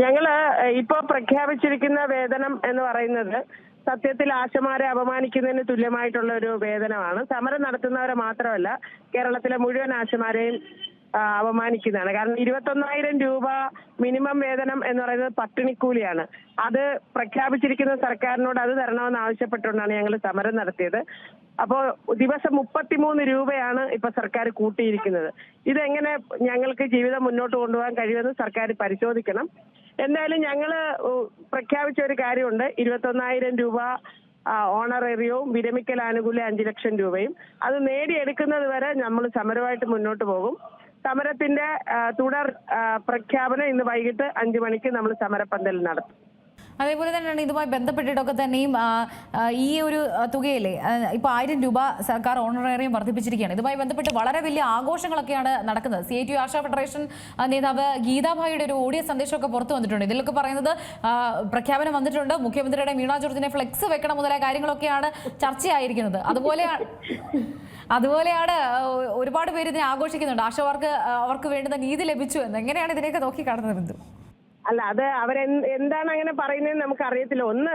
ഞങ്ങൾ ഇപ്പോൾ പ്രഖ്യാപിച്ചിരിക്കുന്ന വേതനം എന്ന് പറയുന്നത് സത്യത്തിൽ ആശമാരെ അപമാനിക്കുന്നതിന് തുല്യമായിട്ടുള്ള ഒരു വേതനമാണ്. സമരം നടത്തുന്നവരെ മാത്രമല്ല കേരളത്തിലെ മുഴുവൻ ആശമാരെയും അപമാനിക്കുന്നതാണ്. കാരണം ഇരുപത്തൊന്നായിരം രൂപ മിനിമം വേതനം എന്ന് പറയുന്നത് പട്ടിണിക്കൂലിയാണ്. അത് പ്രഖ്യാപിച്ചിരിക്കുന്ന സർക്കാരിനോട് അത് തരണമെന്ന് ആവശ്യപ്പെട്ടുകൊണ്ടാണ് ഞങ്ങൾ സമരം നടത്തിയത്. അപ്പോൾ ദിവസം മുപ്പത്തിമൂന്ന് രൂപയാണ് ഇപ്പൊ സർക്കാർ കൂട്ടിയിരിക്കുന്നത്. ഇതെങ്ങനെ ഞങ്ങൾക്ക് ജീവിതം മുന്നോട്ട് കൊണ്ടുപോകാൻ കഴിയുമെന്ന് സർക്കാർ പരിശോധിക്കണം. എന്തായാലും ഞങ്ങൾ പ്രഖ്യാപിച്ച ഒരു കാര്യമുണ്ട്. ഇരുപത്തൊന്നായിരം രൂപ ഓണറേറിയവും വിരമിക്കൽ ആനുകൂല്യം അഞ്ചു ലക്ഷം രൂപയും. അത് നേടിയെടുക്കുന്നത് വരെ നമ്മൾ സമരമായിട്ട് മുന്നോട്ട് പോകും. സമരത്തിന്റെ തുടർ പ്രഖ്യാപനം ഇന്ന് വൈകിട്ട് അഞ്ചു മണിക്ക് നമ്മൾ സമരപ്പന്തൽ നടത്തും. അതേപോലെ തന്നെയാണ് ഇതുമായി ബന്ധപ്പെട്ടിട്ടൊക്കെ തന്നെയും ഈ ഒരു തുകയിലെ ഇപ്പൊ ആയിരം രൂപ സർക്കാർ ഓണറേറിയം വർദ്ധിപ്പിച്ചിരിക്കുകയാണ്. ഇതുമായി ബന്ധപ്പെട്ട് വളരെ വലിയ ആഘോഷങ്ങളൊക്കെയാണ് നടക്കുന്നത്. C I T Asha federation നേതാവ് ഗീതാഭായിയുടെ ഒരു ഓഡിയോ സന്ദേശമൊക്കെ പുറത്തു വന്നിട്ടുണ്ട്. ഇതിലൊക്കെ പറയുന്നത് പ്രഖ്യാപനം വന്നിട്ടുണ്ട്. മുഖ്യമന്ത്രിയുടെ മീണ ജോർജിനെ ഫ്ലെക്സ് വെക്കണം മുതലായ കാര്യങ്ങളൊക്കെയാണ് ചർച്ചയായിരിക്കുന്നത്. അതുപോലെ അതുപോലെയാണ് ഒരുപാട് പേര് ഇതിനെ ആഘോഷിക്കുന്നുണ്ട്. ആശവർക്ക് അവർക്ക് വേണ്ടുന്ന നീതി ലഭിച്ചു എന്ന്. എങ്ങനെയാണ് ഇതിനെയൊക്കെ നോക്കി കാണുന്നത് ബിന്ദു? അല്ല അത് അവർ എന്താണ് അങ്ങനെ പറയുന്നത് നമുക്ക് അറിയത്തില്ല ഒന്ന്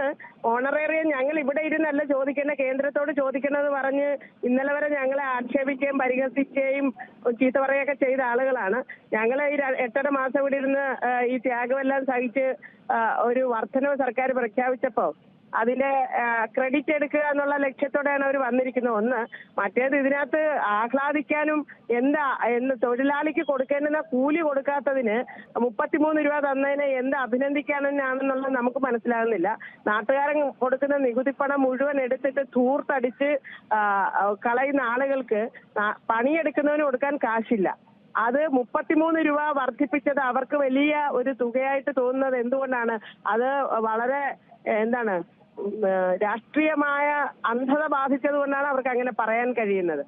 ഓണറേറിയം ഞങ്ങൾ ഇവിടെ ഇരുന്നല്ല ചോദിക്കേണ്ട കേന്ദ്രത്തോട് ചോദിക്കണമെന്ന് പറഞ്ഞ് ഇന്നലെ വരെ ഞങ്ങളെ ആക്ഷേപിക്കുകയും പരിഹസിക്കുകയും ചീത്ത പറയുകയൊക്കെ ചെയ്ത ആളുകളാണ്. ഞങ്ങൾ ഈ എട്ടര മാസം ഇവിടെ ഇരുന്ന് ഈ ത്യാഗമെല്ലാം സഹിച്ച് ഒരു വർധനവ് സർക്കാർ പ്രഖ്യാപിച്ചപ്പോ അതിന്റെ ക്രെഡിറ്റ് എടുക്കുക എന്നുള്ള ലക്ഷ്യത്തോടെയാണ് അവർ വന്നിരിക്കുന്നത്. ഒന്ന് മറ്റേത് ഇതിനകത്ത് ആഹ്ലാദിക്കാനും എന്താ എന്ന് തൊഴിലാളിക്ക് കൊടുക്കേണ്ടുന്ന കൂലി കൊടുക്കാത്തതിന് മുപ്പത്തിമൂന്ന് രൂപ തന്നതിനെ എന്ത് അഭിനന്ദിക്കാനാണെന്നുള്ളത് നമുക്ക് മനസ്സിലാകുന്നില്ല. നാട്ടുകാരൻ കൊടുക്കുന്ന നികുതിപ്പണം മുഴുവൻ എടുത്തിട്ട് ധൂർത്തടിച്ച് ആ, കളയുന്ന ആളുകൾക്ക് പണിയെടുക്കുന്നവന് കൊടുക്കാൻ കാശില്ല. അത് മുപ്പത്തിമൂന്ന് രൂപ വർദ്ധിപ്പിച്ചത് അവർക്ക് വലിയ ഒരു തുകയായിട്ട് തോന്നുന്നത് എന്തുകൊണ്ടാണ്? അത് വളരെ എന്താണ് രാഷ്ട്രീയമായ അന്ധത ബാധിച്ചത് കൊണ്ടാണ് അവർക്ക് അങ്ങനെ പറയാൻ കഴിയുന്നത്.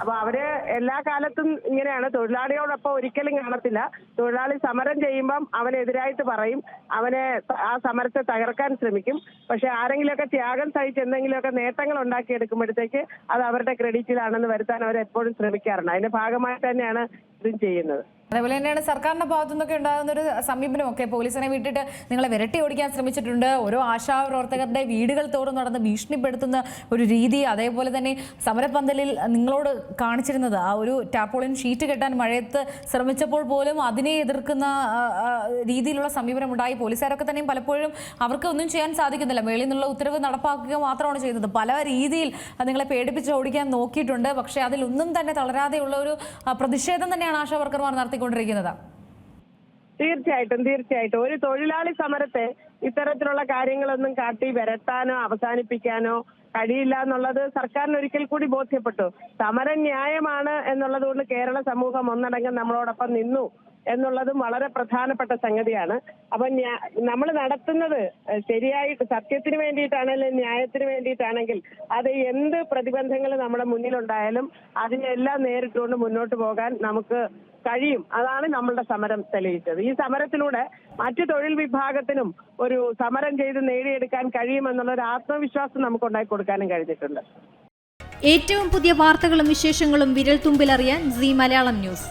അപ്പൊ അവർ എല്ലാ കാലത്തും ഇങ്ങനെയാണ്. തൊഴിലാളിയോടൊപ്പം ഒരിക്കലും കാണത്തില്ല. തൊഴിലാളി സമരം ചെയ്യുമ്പം അവനെതിരായിട്ട് പറയും. അവനെ ആ സമരത്തെ തകർക്കാൻ ശ്രമിക്കും. പക്ഷെ ആരെങ്കിലുമൊക്കെ ത്യാഗം സഹിച്ച് എന്തെങ്കിലുമൊക്കെ നേട്ടങ്ങൾ ഉണ്ടാക്കിയെടുക്കുമ്പോഴത്തേക്ക് അത് അവരുടെ ക്രെഡിറ്റിലാണെന്ന് വരുത്താൻ അവർ എപ്പോഴും ശ്രമിക്കാറുണ്ട്. അതിന്റെ ഭാഗമായിട്ട് തന്നെയാണ് ഇതും ചെയ്യുന്നത്. അതേപോലെ തന്നെയാണ് സർക്കാരിന്റെ ഭാഗത്തു നിന്നൊക്കെ ഉണ്ടാകുന്ന ഒരു സമീപനമൊക്കെ. പോലീസിനെ വിട്ടിട്ട് നിങ്ങളെ വിരട്ടി ഓടിക്കാൻ ശ്രമിച്ചിട്ടുണ്ട്. ഓരോ ആശാപ്രവർത്തകരുടെ വീടുകൾ തോറും നടന്ന് ഭീഷണിപ്പെടുത്തുന്ന ഒരു രീതി അതേപോലെ തന്നെ സമരപ്പന്തലിൽ നിങ്ങളോട് കാണിച്ചിരുന്നത്. ആ ഒരു ടാപ്പോളിൻ ഷീറ്റ് കെട്ടാൻ മഴയത്ത് ശ്രമിച്ചപ്പോൾ പോലും അതിനെ എതിർക്കുന്ന രീതിയിലുള്ള സമീപനം ഉണ്ടായി പോലീസുകാരൊക്കെ തന്നെയും പലപ്പോഴും അവർക്ക് ഒന്നും ചെയ്യാൻ സാധിക്കുന്നില്ല. മേളിൽ നിന്നുള്ള ഉത്തരവ് നടപ്പാക്കുക മാത്രമാണ് ചെയ്യുന്നത്. പല രീതിയിൽ നിങ്ങളെ പേടിപ്പിച്ച് ഓടിക്കാൻ നോക്കിയിട്ടുണ്ട്. പക്ഷേ അതിലൊന്നും തന്നെ തളരാതെയുള്ള ഒരു പ്രതിഷേധം തന്നെയാണ് ആശാ വർക്കർമാർ നടത്തിക്കൊണ്ടിരിക്കുന്നത് തീർച്ചയായിട്ടും തീർച്ചയായിട്ടും. ഒരു തൊഴിലാളി സമരത്തെ ഇത്തരത്തിലുള്ള കാര്യങ്ങളൊന്നും കാട്ടി വരത്താനോ അവസാനിപ്പിക്കാനോ കഴിയില്ല എന്നുള്ളത് സർക്കാരിന് ഒരിക്കൽ കൂടി ബോധ്യപ്പെട്ടു. സമരം ന്യായമാണ് എന്നുള്ളത് കൊണ്ട് കേരള സമൂഹം ഒന്നടങ്കം നമ്മളോടൊപ്പം നിന്നു എന്നുള്ളതും വളരെ പ്രധാനപ്പെട്ട സംഗതിയാണ്. അപ്പൊ നമ്മൾ നടത്തുന്നത് ശരിയായിട്ട് സത്യത്തിന് വേണ്ടിയിട്ടാണെങ്കിലും ന്യായത്തിന് വേണ്ടിയിട്ടാണെങ്കിൽ അത് എന്ത് പ്രതിബന്ധങ്ങൾ നമ്മുടെ മുന്നിലുണ്ടായാലും അതിനെല്ലാം നേരിട്ടുകൊണ്ട് മുന്നോട്ട് പോകാൻ നമുക്ക് കഴിയും. അതാണ് നമ്മളുടെ സമരം തെളിയിച്ചത്. ഈ സമരത്തിലൂടെ മറ്റു തൊഴിൽ വിഭാഗത്തിനും ഒരു സമരം ചെയ്ത് നേടിയെടുക്കാൻ കഴിയുമെന്നുള്ള ഒരു ആത്മവിശ്വാസം നമുക്ക് ഉണ്ടാക്കി കൊടുക്കാനും കഴിഞ്ഞിട്ടുണ്ട്. ഏറ്റവും പുതിയ വാർത്തകളും വിശേഷങ്ങളും വിരൽ തുമ്പിലറിയാൻ സി മലയാളം ന്യൂസ്.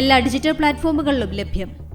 എല്ലാ ഡിജിറ്റൽ പ്ലാറ്റ്ഫോമുകളിലും ലഭ്യം.